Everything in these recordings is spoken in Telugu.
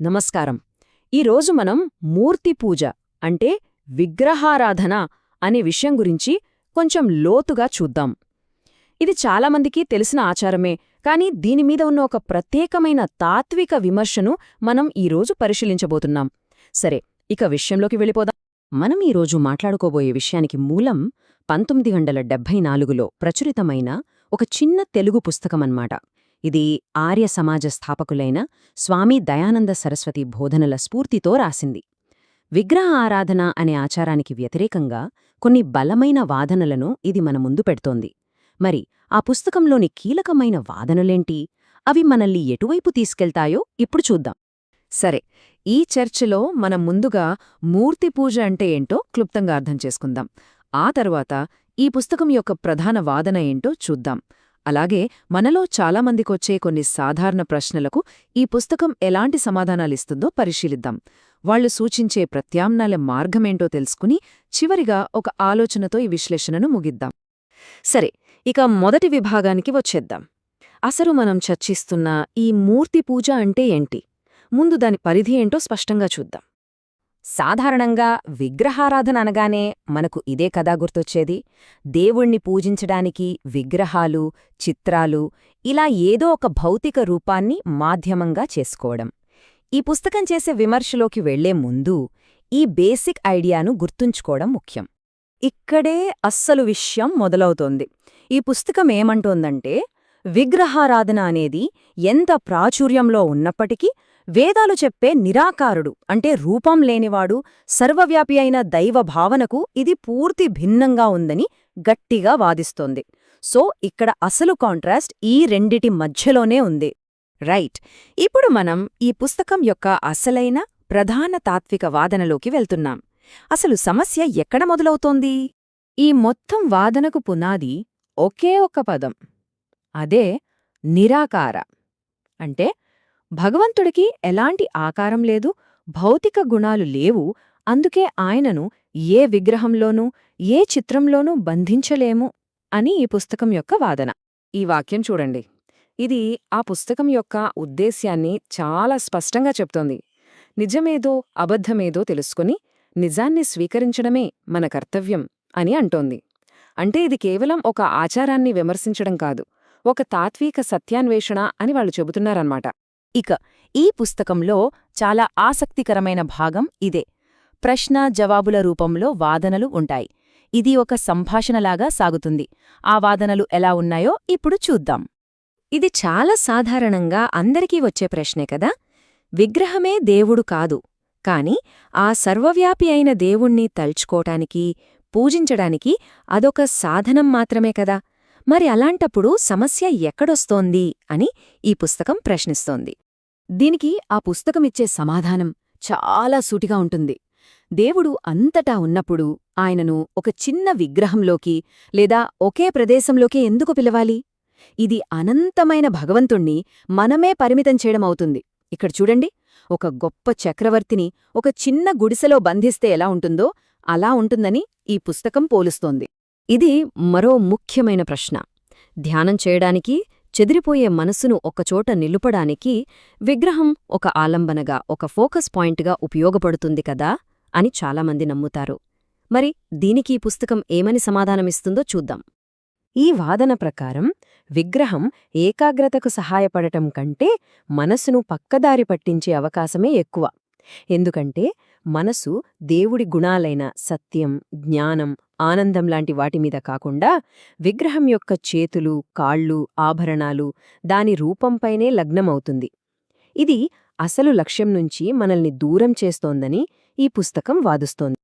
నమస్కారం. ఈరోజు మనం మూర్తి పూజ అంటే విగ్రహారాధన అనే విషయం గురించి కొంచెం లోతుగా చూద్దాం. ఇది చాలామందికి తెలిసిన ఆచారమే కానీ దీనిమీద ఉన్న ఒక ప్రత్యేకమైన తాత్విక విమర్శను మనం ఈరోజు పరిశీలించబోతున్నాం. సరే ఇక విషయంలోకి వెళ్ళిపోదాం. మనం ఈరోజు మాట్లాడుకోబోయే విషయానికి మూలం పంతొమ్మిది వందల డెబ్భై నాలుగులో ప్రచురితమైన ఒక చిన్న తెలుగు పుస్తకమన్నమాట. ఇది ఆర్య సమాజ స్థాపకులైన స్వామి దయానంద సరస్వతి బోధనల స్ఫూర్తితో రాసింది. విగ్రహ ఆరాధన అనే ఆచారానికి వ్యతిరేకంగా కొన్ని బలమైన వాదనలను ఇది మన ముందు పెడుతోంది. మరి ఆ పుస్తకంలోని కీలకమైన వాదనలేంటి? అవి మనల్ని ఎటువైపు తీసుకెళ్తాయో ఇప్పుడు చూద్దాం. సరే ఈ చర్చలో మనం ముందుగా మూర్తి పూజ అంటే ఏంటో క్లుప్తంగా అర్థం చేసుకుందాం. ఆ తర్వాత ఈ పుస్తకం యొక్క ప్రధాన వాదన ఏంటో చూద్దాం. అలాగే మనలో చాలామందికొచ్చే కొన్ని సాధారణ ప్రశ్నలకు ఈ పుస్తకం ఎలాంటి సమాధానాలిస్తుందో పరిశీలిద్దాం. వాళ్ళు సూచించే ప్రత్యామ్నాల మార్గమేంటో తెలుసుకుని చివరిగా ఒక ఆలోచనతో ఈ విశ్లేషణను ముగిద్దాం. సరే ఇక మొదటి విభాగానికి వచ్చేద్దాం. అసలు మనం చర్చిస్తున్న ఈ మూర్తి పూజ అంటే ఏంటి? ముందు దాని పరిధి ఏంటో స్పష్టంగా చూద్దాం. సాధారణంగా విగ్రహారాధన అనగానే మనకు ఇదే కదా గుర్తొచ్చేది. దేవుణ్ణి పూజించడానికి విగ్రహాలు చిత్రాలు ఇలా ఏదో ఒక భౌతిక రూపాన్ని మాధ్యమంగా చేసుకోవడం. ఈ పుస్తకం చేసే విమర్శలోకి వెళ్ళే ముందు ఈ బేసిక్ ఐడియాను గుర్తుంచుకోవడం ముఖ్యం. ఇక్కడే అస్సలు విషయం మొదలవుతోంది. ఈ పుస్తకం ఏమంటోందంటే విగ్రహారాధన అనేది ఎంత ప్రాచుర్యంలో ఉన్నప్పటికీ వేదాలు చెప్పే నిరాకారుడు అంటే రూపం లేనివాడు సర్వవ్యాపి అయిన దైవ భావనకు ఇది పూర్తి భిన్నంగా ఉందని గట్టిగా వాదిస్తోంది. సో ఇక్కడ అసలు కాంట్రాస్ట్ ఈ రెండిటి మధ్యలోనే ఉంది. రైట్. ఇప్పుడు మనం ఈ పుస్తకం యొక్క అసలైన ప్రధాన తాత్విక వాదనలోకి వెళ్తున్నాం. అసలు సమస్య ఎక్కడ మొదలవుతోంది? ఈ మొత్తం వాదనకు పునాది ఒకే ఒక పదం. అదే నిరాకార. అంటే భగవంతుడికి ఎలాంటి ఆకారం లేదు భౌతిక గుణాలు లేవు అందుకే ఆయనను ఏ విగ్రహంలోనూ ఏ చిత్రంలోనూ బంధించలేము అని ఈ పుస్తకం యొక్క వాదన. ఈ వాక్యం చూడండి. ఇది ఆ పుస్తకం యొక్క ఉద్దేశ్యాన్ని చాలా స్పష్టంగా చెప్తోంది. నిజమేదో అబద్ధమేదో తెలుసుకుని నిజాన్ని స్వీకరించడమే మన కర్తవ్యం అని అంటోంది. అంటే ఇది కేవలం ఒక ఆచారాన్ని విమర్శించడం కాదు ఒక తాత్విక సత్యాన్వేషణ అని వాళ్ళు చెబుతున్నారన్నమాట. ఇక ఈ పుస్తకంలో చాలా ఆసక్తికరమైన భాగం ఇదే. ప్రశ్న జవాబుల రూపంలో వాదనలు ఉంటాయి. ఇది ఒక సంభాషణలాగా సాగుతుంది. ఆ వాదనలు ఎలా ఉన్నాయో ఇప్పుడు చూద్దాం. ఇది చాలా సాధారణంగా అందరికీ వచ్చే ప్రశ్నే కదా? విగ్రహమే దేవుడు కాదు. కాని ఆ సర్వవ్యాపి అయిన దేవుణ్ణి తల్చుకోటానికి పూజించడానికి అదొక సాధనం మాత్రమే కదా? మరి అలాంటప్పుడు సమస్య ఎక్కడొస్తోంది అని ఈ పుస్తకం ప్రశ్నిస్తోంది. దీనికి ఆ పుస్తకమిచ్చే సమాధానం చాలా సూటిగా ఉంటుంది. దేవుడు అంతటా ఉన్నప్పుడు ఆయనను ఒక చిన్న విగ్రహంలోకి లేదా ఒకే ప్రదేశంలోకి ఎందుకు పిలవాలి? ఇది అనంతమైన భగవంతుణ్ణి మనమే పరిమితం చేయడమవుతుంది ఇక్కడ చూడండి ఒక గొప్ప చక్రవర్తిని ఒక చిన్న గుడిసెలో బంధిస్తే ఎలా ఉంటుందో అలా ఉంటుందని ఈ పుస్తకం పోలుస్తోంది. ఇది మరో ముఖ్యమైన ప్రశ్న. ధ్యానం చేయడానికి చెదిరిపోయే మనసును ఒకచోట నిలుపడానికి విగ్రహం ఒక ఆలంబనగా ఒక ఫోకస్ పాయింట్గా ఉపయోగపడుతుంది కదా అని చాలామంది నమ్ముతారు. మరి దీనికి ఈ పుస్తకం ఏమని సమాధానమిస్తుందో చూద్దాం. ఈ వాదన ప్రకారం విగ్రహం ఏకాగ్రతకు సహాయపడటం కంటే మనసును పక్కదారి పట్టించే అవకాశమే ఎక్కువ. ఎందుకంటే మనసు దేవుడి గుణాలైన సత్యం జ్ఞానం ఆనందం లాంటి వాటిమీద కాకుండా విగ్రహం యొక్క చేతులు కాళ్ళు ఆభరణాలు దాని రూపంపైనే లగ్నమవుతుంది. ఇది అసలు లక్ష్యం నుంచి మనల్ని దూరం చేస్తోందని ఈ పుస్తకం వాదుస్తోంది.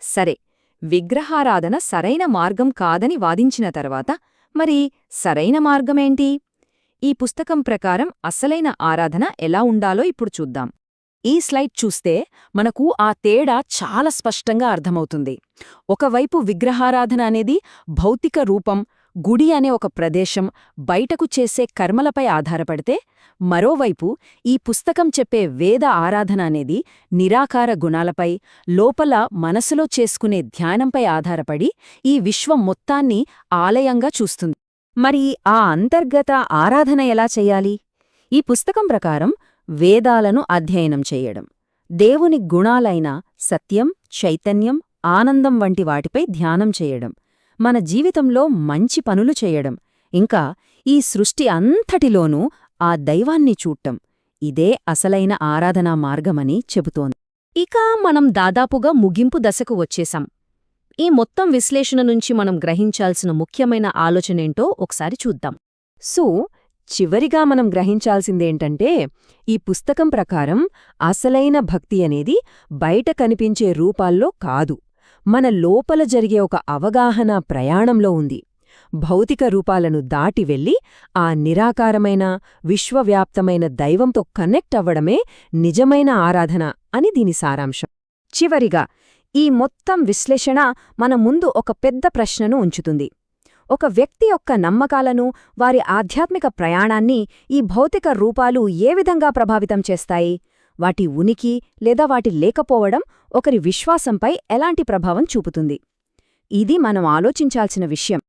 సరే విగ్రహారాధన సరైన మార్గం కాదని వాదించిన తర్వాత మరి సరైన మార్గమేంటి? ఈ పుస్తకం ప్రకారం అసలైన ఆరాధన ఎలా ఉండాలో ఇప్పుడు చూద్దాం. ఈ స్లైడ్ చూస్తే మనకు ఆ తేడా చాలా స్పష్టంగా అర్థమవుతుంది. ఒకవైపు విగ్రహారాధన అనేది భౌతిక రూపం గుడి అనే ఒక ప్రదేశం బయటకు చేసే కర్మలపై ఆధారపడితే మరోవైపు ఈ పుస్తకం చెప్పే వేద ఆరాధన అనేది నిరాకార గుణాలపై లోపల మనసులో చేసుకునే ధ్యానంపై ఆధారపడి ఈ విశ్వం మొత్తాన్ని ఆలయంగా చూస్తుంది. మరి ఆ అంతర్గత ఆరాధన ఎలా చెయ్యాలి ఈ పుస్తకం ప్రకారం వేదాలను అధ్యయనం చేయడం. దేవుని గుణాలైన సత్యం చైతన్యం ఆనందం వంటి వాటిపై ధ్యానం చేయడం. మన జీవితంలో మంచి పనులు చేయడం. ఇంకా ఈ సృష్టి అంతటిలోనూ ఆ దైవాన్ని చూడటం. ఇదే అసలైన ఆరాధనా మార్గమని చెబుతోంది. ఇక మనం దాదాపుగా ముగింపు దశకు వచ్చేశాం. ఈ మొత్తం విశ్లేషణ నుంచి మనం గ్రహించాల్సిన ముఖ్యమైన ఆలోచనేంటో ఒకసారి చూద్దాం. సో చివరిగా మనం గ్రహించాల్సిందేంటంటే ఈ పుస్తకం ప్రకారం అసలైన భక్తి అనేది బయట కనిపించే రూపాల్లో కాదు. మన లోపల జరిగే ఒక అవగాహన ప్రయాణంలో ఉంది. భౌతిక రూపాలను దాటి వెళ్ళి ఆ నిరాకారమైన విశ్వవ్యాప్తమైన దైవంతో కనెక్ట్ అవ్వడమే నిజమైన ఆరాధన అని దీని సారాంశం. చివరిగా ఈ మొత్తం విశ్లేషణ మన ముందు ఒక పెద్ద ప్రశ్నను ఉంచుతుంది. ఒక వ్యక్తి యొక్క నమ్మకాలను వారి ఆధ్యాత్మిక ప్రయాణాన్ని ఈ భౌతిక రూపాలు ఏ విధంగా ప్రభావితం చేస్తాయి? వాటి ఉనికి లేదా వాటి లేకపోవడం ఒకరి విశ్వాసంపై ఎలాంటి ప్రభావం చూపుతుంది? ఇది మనం ఆలోచించాల్సిన విషయం.